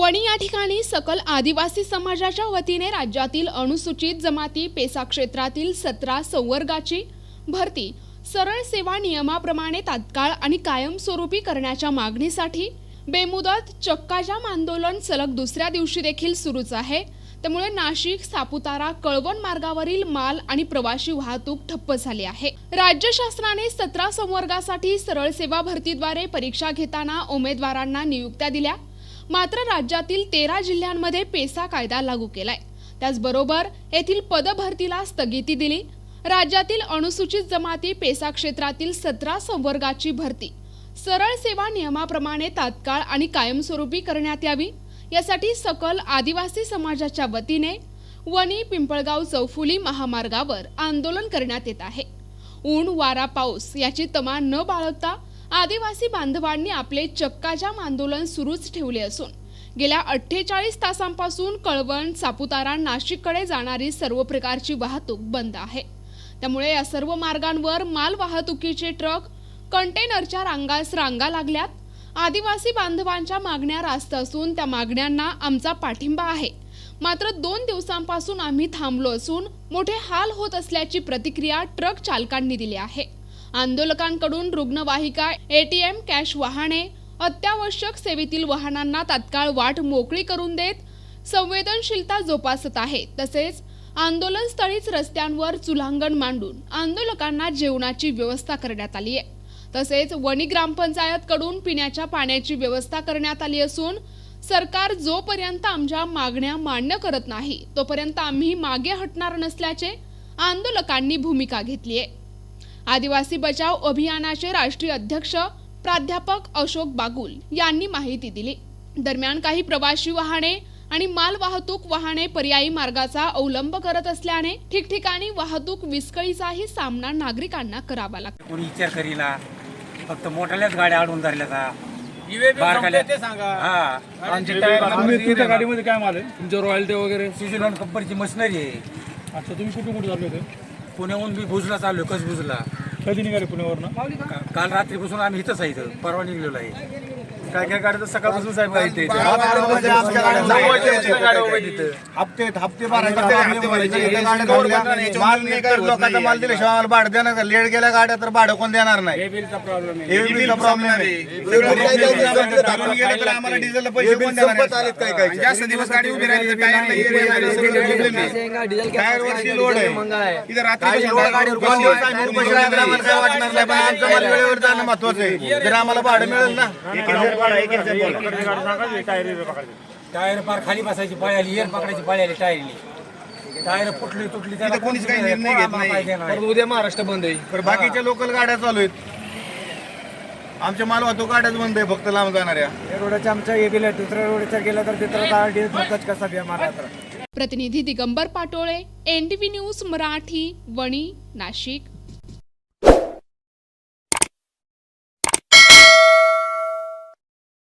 वणी या ठिकाणी सकल आदिवासी समाजाच्या वतीने राज्यातील अनुसूचित जमाती पेसा क्षेत्रातील सतरा संवर्गाची भरती सरळ सेवा नियमाप्रमाणे तात्काळ आणि कायमस्वरूपी करण्याच्या मागणीसाठी बेमुदत चक्काजाम आंदोलन सलग दुसऱ्या दिवशी देखील सुरूच आहे. त्यामुळे नाशिक सापुतारा कळवण मार्गावरील माल आणि प्रवासी वाहतूक ठप्प झाली आहे. राज्य शासनाने सतरा संवर्गासाठी सरळ सेवा भरतीद्वारे परीक्षा घेताना उमेदवारांना नियुक्त्या दिल्या. मात्र राज्यातील तेरा जिल्ह्यांमध्ये पेसा कायदा लागू केलाय. त्याचबरोबर येथील पदभरतीला स्थगिती दिली. राज्यातील अनुसूचित जमाती पेसा क्षेत्रातील सतरा संवर्गाची भरती. सरळ सेवा नियमाप्रमाणे तात्काळ आणि कायमस्वरूपी करण्यात यावी. यासाठी सकल आदिवासी समाजाच्या वतीने वणी पिंपळगाव चौफुली महामार्गावर आंदोलन करण्यात येत आहे. ऊन वारा पाऊस याची तमा न बाळगता आदिवासी बांधवांनी आपले चक्काजाम आंदोलन सुरूच ठेवले असून गेल्या अठ्ठेचाळीस तासांपासून कळवण सापुतारा नाशिककडे जाणारी सर्व प्रकारची वाहतूक बंद आहे. त्यामुळे या सर्व मार्गांवर माल वाहतुकीचे ट्रक कंटेनरच्या रांगास रांगा लागल्यात. आदिवासी बांधवांच्या मागण्या रास्त असून त्या मागण्यांना आमचा पाठिंबा आहे. मात्र दोन दिवसांपासून आम्ही थांबलो असून मोठे हाल होत असल्याची प्रतिक्रिया ट्रक चालकांनी दिली आहे. आंदोलकांकडून रुग्णवाहिका एटीएम कॅश वाहने अत्यावश्यक सेवेतील वाहनांना तात्काळ वाट मोकळी करून देत संवेदनशीलता जोपासत आहे. तसेच आंदोलनस्थळीच रस्त्यांवर चुलांगण मांडून आंदोलकांना जेवणाची व्यवस्था करण्यात आली आहे. तसेच वणी ग्रामपंचायतकडून पिण्याच्या पाण्याची व्यवस्था करण्यात आली असून सरकार जोपर्यंत आमच्या मागण्या मान्य करत नाही तोपर्यंत आम्ही मागे हटणार नसल्याचे आंदोलकांनी भूमिका घेतली आहे. आदिवासी बचाव अभियानाचे राष्ट्रीय अध्यक्ष प्राध्यापक अशोक बागुल यांनी माहिती दिली. दरम्यान काही प्रवासी वाहने आणि माल वाहतूक वाहने पर्यायी मार्गाचा अवलंब करत असल्याने ठिकठिकाणी वाहतूक विस्कळीचाही सामना नागरिकांना करावा लागतो. कोणी विचार करीना फक्त मोठ्याल्याच गाड्या अडवून धरल्या का. हा. तुमच्या गाडीमध्ये काय माल आहे? तुमचे रॉयल्टी वगैरे? सिझन कंपनीची मशिनरी आहे. अच्छा तुम्ही कुठे कुठे चालले होते? पुण्याहून बी भुजला चालू कस भुजला? कधी निघाले पुण्यावरनं? काल रात्रीपासून आम्ही इथंच आहे इथं परवा निघलेलो आहे. काय काय गाड्या तर सकाळपासून साहेब काय इथे हप्ते हप्ते माल नाही काय लोकांचा माल दिल्याशिवाय आम्हाला भाडं देणार का? लेट गेल्या गाड्या तर भाडं कोण देणार नाही? एबीचा प्रॉब्लेम आहे. घालून गेलं तर आम्हाला डिझेलला पैसे कोण देणार आहे? जास्त दिवस गाडी उभी राहिली तर टायर वरती लोड आहे. इथं रात्री काय वाटणार नाही पण आमचं माल वेळेवर जाणं महत्वाचं आहे. जर आम्हाला भाडं मिळेल ना टायर पार खाली बसायची पाळी आली एअर पकडायची पाळी आली टायरनी टायर फुटली तुटली त्याला कोणीच काही निर्णय घेत आहे? उद्या महाराष्ट्र बंद आहे बाकीच्या लोकल गाड्या चालू आहेत आमच्या माल वाहतूक गाड्याच बंद आहे फक्त लांब जाणाऱ्या रोडच्या आमच्या एबीला दुसऱ्या रोडच्या गेला तर तिथं कसा महाराष्ट्र प्रतिनिधी दिगंबर पाटोळे एनडीव्ही न्यूज मराठी वणी नाशिक